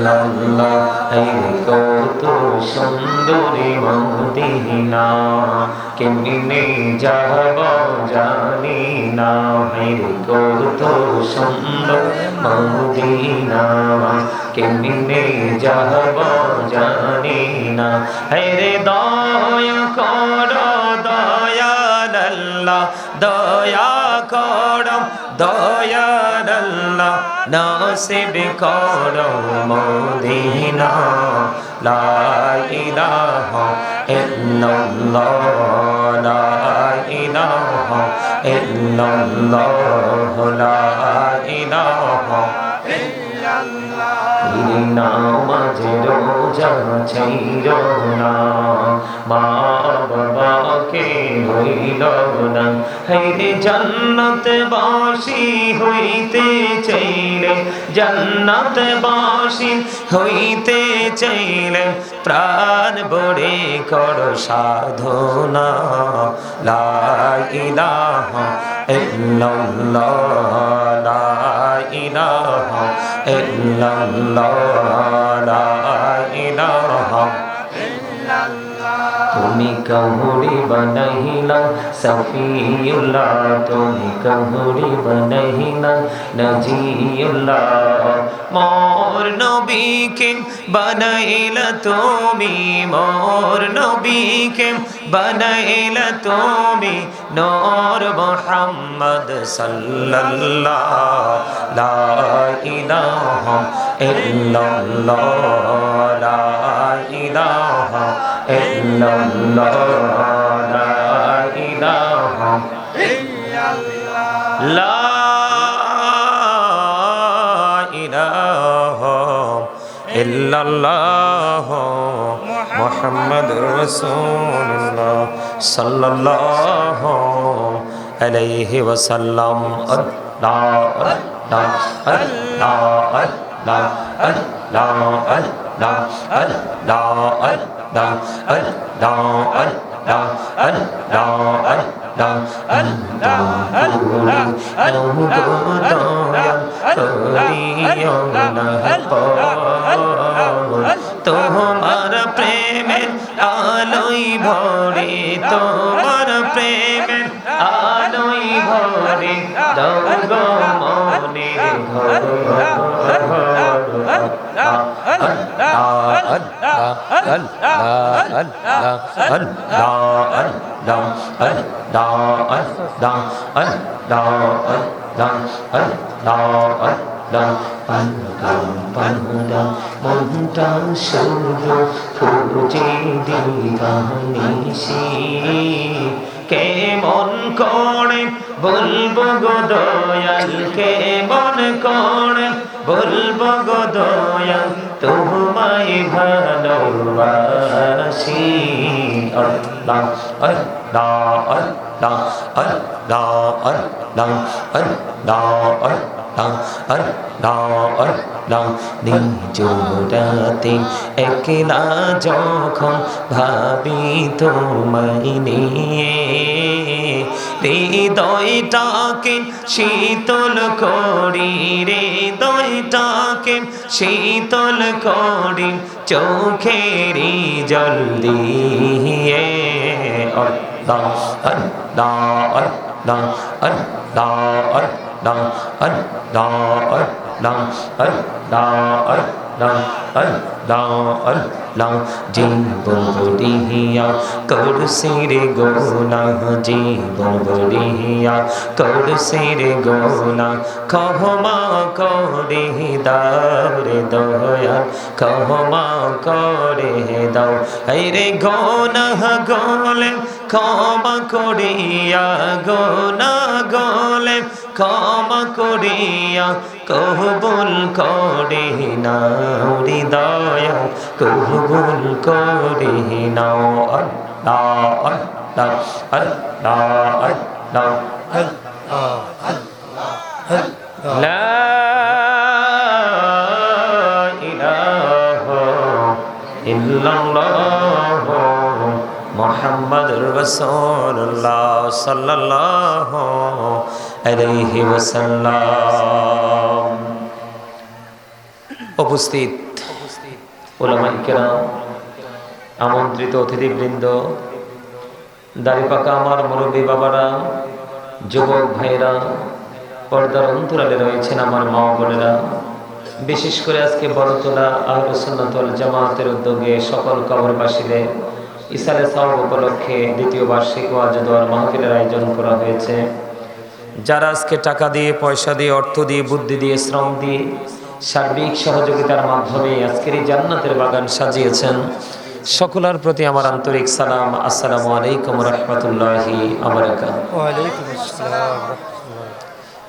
ইল্লাল্লাহ এই কত সুন্দরী মদিনা কেমনে যাব জানি না এর কত সুন্দর মদিনা কেমনে যাব জানি না হেরে দয়া কর দয়াল আল্লাহ দয়া কর দয়াল আল্লাহ নাসিব কর মদিনা লা ইলাহা ইল্লাল্লাহ লা ইলাহা ইল্লাল্লাহ লা ইলাহা নামাজে রোজা ছাইর না মা বাবাকে হইল না হেরে জান্নাত বাসি হইতে চাইলে জান্নাত বাসি হইতে চাইলে প্রাণ বড়ে কর সাধনা। লা ইলাহা ইল্লাল্লাহ, লা কহুরি বনহিলা সফিউল্লাহ তুমি কহুরি বনহিলা নজিউল্লাহ, মোর নবীকে বনাইলা তুমি, মোর নবীকে বনাইলা তুমি, নূর মুহাম্মদ সাল্লাল্লাহ, লা ইলাহা ইল্লাল্লাহ, লা ইলাহা illallah la ilaha illallah la ilaha illallah muhammadur rasulullah sallallahu alaihi wasallam allah allah allah allah allah الله الله الله মুহাম্মাদুর রাসূলুল্লাহ সাল্লাল্লাহু আলাইহি ওয়াসাল্লাম আল্লাহ আল্লাহ আল্লাহ আল্লাহ আল্লাহ আল্লাহ আল্লাহ আল্লাহ আল্লাহ আল্লাহ আল্লাহ আল্লাহ তোমার প্রেমের আলোই ভরে, তোমার প্রেমের আলোই ভরে, দাও গো মনে কেমন করে বলব গো দয়াল কেমন করে বলব গো দয়াল? তোমায় ভালোবাসি আল্লাহ আল্লাহ আল্লাহ আল্লাহ আল্লাহ আল্লাহ আল্লাহ আল্লাহ নিজরাতে একলা যখন ভাবি তোমায় নিয়ে হৃদয়টাকে শীতল করি হৃদয়টাকে শীতল করি চোখেরি জল দিয়ে আল্লাহ আল্লাহ আল্লাহ আল্লাহ আল্লাহ আল্লাহ আল্লাহ আল্লাহ আল্লাহ আল্লাহ লাও জীবন বলিয়া কৌর সিরে গোলা জীবন বলিয়া কৌর সিরে গোলা কহমা করে দাওরে দয়া কহমা করে দাও রে গোনা গোলে ক্ষমা করিয়া গোনা গোলে ক্ষমা করিয়া কহবুল করি না হৃদয় কহবুল করি নাও। আল্লাহ আল্লাহ আল্লাহ আল্লাহ আল্লাহ। আল্লাহ লা illallah মুহাম্মাদুর রাসূলুল্লাহ সাল্লাল্লাহু আলাইহি ওয়াসাল্লাম। উপস্থিত ওলামাই কেরাম, আমন্ত্রিত অতিথিবৃন্দ, দাড়িপাকা আমার মুরব্বী বাবারা, যুবক ভাইরা পর্দার অন্তরালে রয়েছেন আমার মা বোনেরা। বিশেষ করে আজকে বড়তলা আহরসন্নতল জামাতের উদ্যোগে সকল কবরবাসীদের ইসালে সাহেব উপলক্ষে দ্বিতীয় বার্ষিক ওয়াজ দোয়ার মাহফিলের আয়োজন করা হয়েছে। যারা আজকে টাকা দিয়ে পয়সা দিয়ে অর্থ দিয়ে বুদ্ধি দিয়ে শ্রম দিয়ে সার্বিক সহযোগিতার মাধ্যমে আজকের এই জান্নাতের বাগান সাজিয়েছেন সকলের প্রতি আমার আন্তরিক সালাম। আসসালামু আলাইকুম রহমতুল্লাহি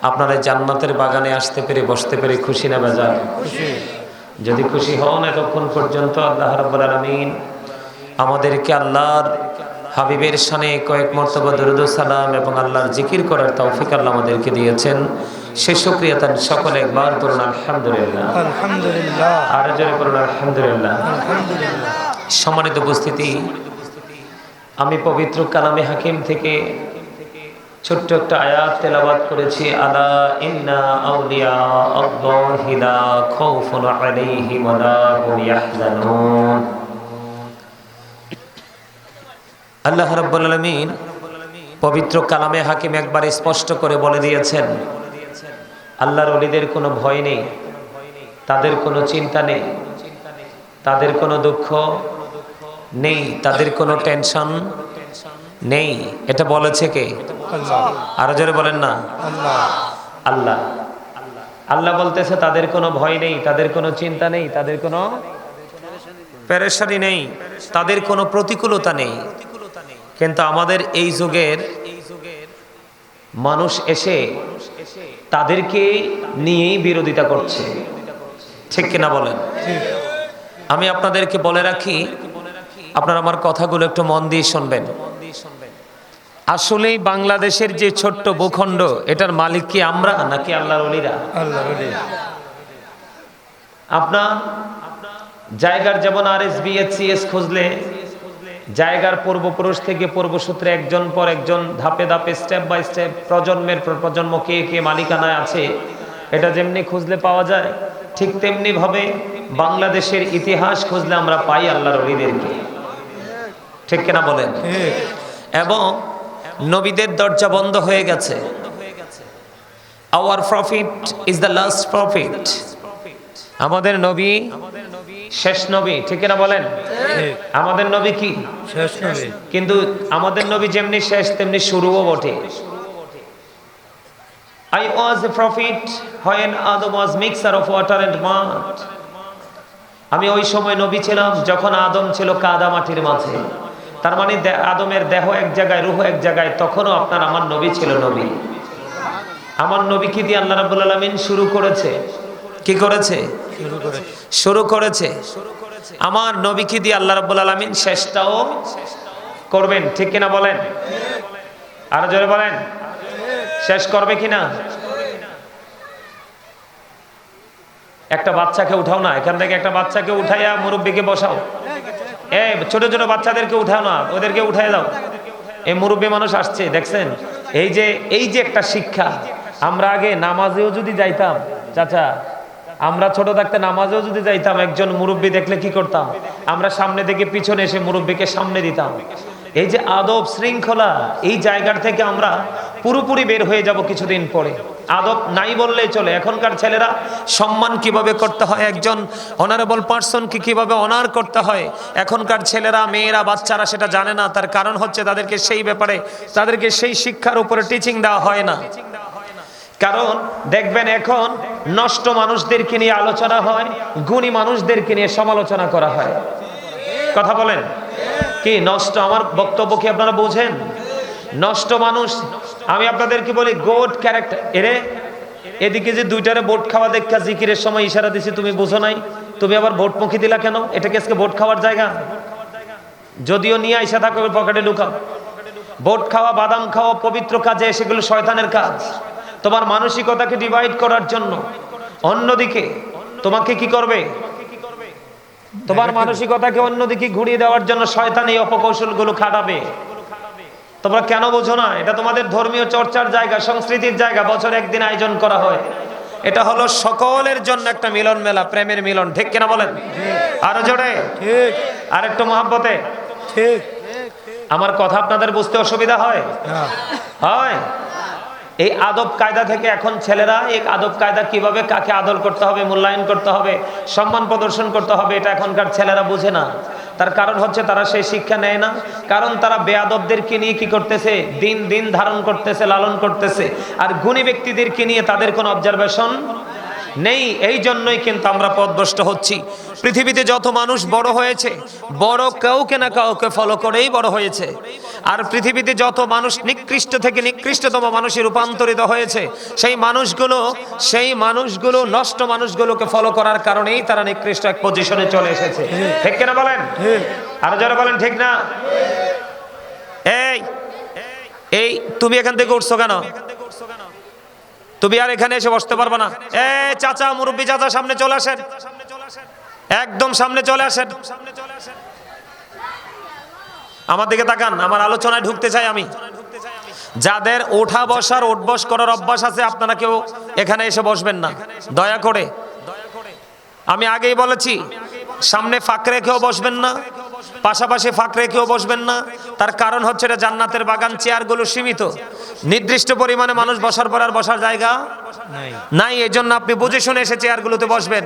আপনারা জান্নাতের বাগানে আসতে পেরে বসতে পেরে খুশি না বেজার? যদি খুশি হন এতক্ষণ পর্যন্ত আল্লাহ রাব্বুল আলামিন আমাদেরকে আল্লাহর হাবিবের শানে কয়েক মর্তবা দরুদ সালাম এবং আল্লাহর জিকির করার তৌফিক আল্লাহ আমাদেরকে দিয়েছেন। সে শুক্রিয়া তার সকলে একবার করুন আলহামদুলিল্লাহ। আলহামদুলিল্লাহ। আর জোরে করুন আলহামদুলিল্লাহ। আলহামদুলিল্লাহ। সম্মানিত উপস্থিতি আমি পবিত্র কালামে হাকিম থেকে ছোট্ট একটা আয়াত তেলাবাদ করেছি আলা ইন্না আউলিয়া আল্লাহি লা খাউফুন আলাইহিম ওয়া লা হুম ইয়াহজানুন। আল্লাহ রাব্বুল আলামিন পবিত্র কালামে হাকিম একবার স্পষ্ট করে বলে দিয়েছেন আল্লাহর ওলিদের কোনো ভয় নেই তাদের কোনো চিন্তা নেই তাদের কোনো দুঃখ নেই তাদের কোনো টেনশন নেই। এটা বলেছে কে? আরও জোরে বলেন না। আল্লাহ। আল্লাহ। আল্লাহ বলতেছে তাদের কোনো ভয় নেই তাদের কোনো চিন্তা নেই তাদের কোনো পেরেশানি নেই তাদের কোনো প্রতিকূলতা নেই। কিন্তু আমাদের এই যুগের মানুষ এসে তাদেরকে নিয়েই বিরোধিতা করছে। ঠিক কিনা বলেন? আমি আপনাদেরকে বলে রাখি আপনার আমার কথাগুলো একটু মন দিয়ে শুনবেন। আসলেই বাংলাদেশের যে ছোট্ট ভূখণ্ড এটার মালিক কি আমরা নাকি আল্লাহর অলিরা আপনার জায়গার যেমন আর এস বিএসসিএস খুঁজলে জায়গার পূর্বপুরুষ থেকে পূর্বসূত্রে একজন পর একজন ধাপে ধাপে স্টেপ বাই স্টেপ প্রজন্মের পর প্রজন্ম কে কে মালিকানায় আছে এটা যেমনি খুঁজলে পাওয়া যায় ঠিক তেমনি ভাবে বাংলাদেশের ইতিহাস খুঁজলে আমরা পাই আল্লাহর অলিদেরকে। ঠিক কিনা বলেন? এবং নবীদের দরজা বন্ধ হয়ে গেছে। Our prophet is the last prophet আমাদের নবী শেষ নবী ঠিক না বলেন? আমাদের নবী কি? শেষ নবী। কিন্তু আমাদের নবী যেমনি শেষ তেমনি শুরুও বটে। I was a prophet when Adam was mixture of water and mud. আমি ওই সময় নবী ছিলাম যখন আদম ছিল কাদা মাটির মাঝে। তার মানে আদমের দেহ এক জায়গায় রুহ এক জায়গায় তখনও আপনার আমার নবী ছিল নবী। আমার নবী কি দিয়ে আল্লাহ রাব্বুল আলামিন শুরু করেছে? কি করেছে? শুরু করেছে। আমার নবী কি দিয়ে আল্লাহ রাব্বুল আলামিন শেষটাও করবেন ঠিক কিনা বলেন? আরও জোরে বলেন। শেষ করবে কিনা? একটা বাচ্চাকে উঠাও না এখান থেকে একটা বাচ্চাকে উঠাইয়া মুরব্বীকে বসাও। এ ছোট ছোট বাচ্চাদেরকে উঠাও না ওদেরকে উঠাই দাও। এই মুরব্বী মানুষ আসছে দেখছেন? এই যে এই যে একটা শিক্ষা আমরা আগে নামাজেও যদি যাইতাম চাচা আমরা ছোট থাকতে নামাজেও যদি যাইতাম, একজন মুরব্বী দেখলে কি করতাম? আমরা সামনে থেকে পিছনে এসে মুরব্বীকে সামনে দিতাম। এই যে আদব শৃঙ্খলা, এই জায়গার থেকে আমরা পুরোপুরি বের হয়ে যাব কিছুদিন পরে। আদব নাই বললেই চলে। এখনকার ছেলেরা সম্মান কীভাবে করতে হয়? একজন অনারেবল পার্সনকে কীভাবে অনার করতে হয়? এখনকার ছেলেরা, মেয়েরা, বাচ্চারা সেটা জানে না। তার কারণ হচ্ছে তাদেরকে সেই ব্যাপারে, তাদেরকে সেই শিক্ষার উপরে টিচিং দেওয়া হয় না। কারণ দেখবেন এখন নষ্ট মানুষদেরকে নিয়ে আলোচনা হয়, গুণী মানুষদেরকে নিয়ে সমালোচনা করা হয়। কথা বলেন। কি নষ্ট আমার বক্তব্য কি আপনারা বোঝেন? নষ্ট মানুষ, আমি আপনাদেরকে বলি গোড ক্যারেক্টার এরে, এদিকে যে দুইটারে ভোট খাওয়া দেখা জিকিরের সময় ইশারা দিছি, তুমি বোঝো নাই। তুমি আবার ভোট মুখী দিলা কেন? এটা কি আজকে ভোট খাওয়ার জায়গা? যদিও নিয়ে আইসা থাকো পকেটে লুকাও ভোট খাওয়া, বাদাম খাওয়া, পবিত্র কাজে, সেগুলো শয়তানের কাজ। তোমার মানসিকতাকে ডিভাইড করার জন্য। অন্যদিকে তোমাকে কি করবে? তোমার মানসিকতাকে অন্যদিকে ঘুরিয়ে দেওয়ার জন্য শয়তান এই অপকৌশলগুলো খাটাবে। তোমরা কেন বোঝো না? এটা তোমাদের ধর্মীয় চর্চার জায়গা সংস্কৃতির জায়গা। বছর একদিন আয়োজন করা হয়। এটা হলো সকলের জন্য একটা মিলন মেলা প্রেমের মিলন। ঠিক কিনা বলেন? আরও জোরে? আর একটু মহাব্বতে? ঠিক। আমার কথা আপনাদের বুঝতে অসুবিধা হয়? হয়? এই আদব কায়দা থেকে এখন ছেলেরা, এই আদব কায়দা কীভাবে কাকে আদর করতে হবে, মূল্যায়ন করতে হবে, সম্মান প্রদর্শন করতে হবে, এটা এখনকার ছেলেরা বোঝে না। তার কারণ হচ্ছে তারা সেই শিক্ষা নেয় না। কারণ তারা বেয়াদবদেরকে নিয়ে কি করতেছে? দিন দিন ধারণ করতেছে, লালন করতেছে। আর গুণী ব্যক্তিদেরকে নিয়ে তাদের কোনো অবজারভেশন নেই, এই জন্যই কিন্তু আমরা পথভ্রষ্ট হচ্ছি। পৃথিবীতে যত মানুষ বড় হয়েছে, বড় কাউকে না কাউকে ফলো করেই বড় হয়েছে। আর পৃথিবীতে যত মানুষ নিকৃষ্ট থেকে নিকৃষ্টতম মানুষে রূপান্তরিত হয়েছে, সেই মানুষগুলো সেই মানুষগুলো, নষ্ট মানুষগুলোকে ফলো করার কারণেই তারা নিকৃষ্ট এক পজিশনে চলে এসেছে। ঠিক কিনা বলেন? আর যারা বলেন, ঠিক না? এই এই, তুমি এখান থেকে উঠছো কেন? তুমি আর এখানে এসে বসতে পারবে না। এ চাচা, মুরব্বী চাচা, সামনে চলে আসেন। একদম সামনে চলে আসেন। আমার দিকে তাকান, আমার আলোচনায় ঢুকতে চাই আমি। যাদের ওঠা বসার উঠবস করার অভ্যাস আছে, আপনারা কেউ এখানে এসে বসবেন না। দয়া করে। আমি আগেই বলেছি, সামনে ফাঁক রেখেও বসবেন না। পাশাপাশি ফাঁক রেখেও বসবেন না। তার কারণ হচ্ছে এটা জান্নাতের বাগান চেয়ারগুলো সীমিত। নির্দিষ্ট পরিমাণে মানুষ বসার পর আর বসার জায়গা নাই। এই জন্য আপনি বুঝে শুনে এসে চেয়ারগুলোতে বসবেন।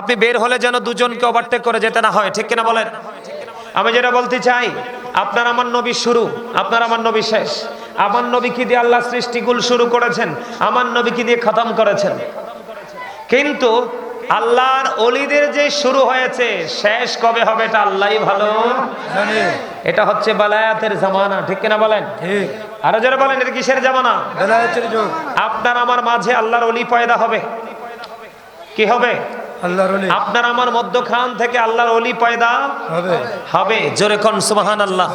আপনি বের হলে যেন দুজনকে ওভারটেক করে যেতে না হয় ঠিক কিনা বলেন? আমি যেটা বলতে চাই আপনার আমার নবী শুরু আপনার আমার নবী শেষ। আমার নবী কি দিয়ে আল্লাহ সৃষ্টিগুল শুরু করেছেন? আমার নবী কি দিয়ে খতম করেছেন? কিন্তু আল্লাহর অলিদের যে শুরু হয়েছে শেষ কবে হবে এটা আল্লাহই ভালো? এটা হচ্ছে বালায়াতের জামানা ঠিক কিনা বলেন? আরও যারা বলেন এটা কিসের জামানা? আপনার আমার মাঝে আল্লাহর অলি পয়দা হবে। কি হবে? আপনার আমার মধ্যখান থেকে আল্লাহর অলি পয়দা হবে। হবে। জোরে কোন সুবহান আল্লাহ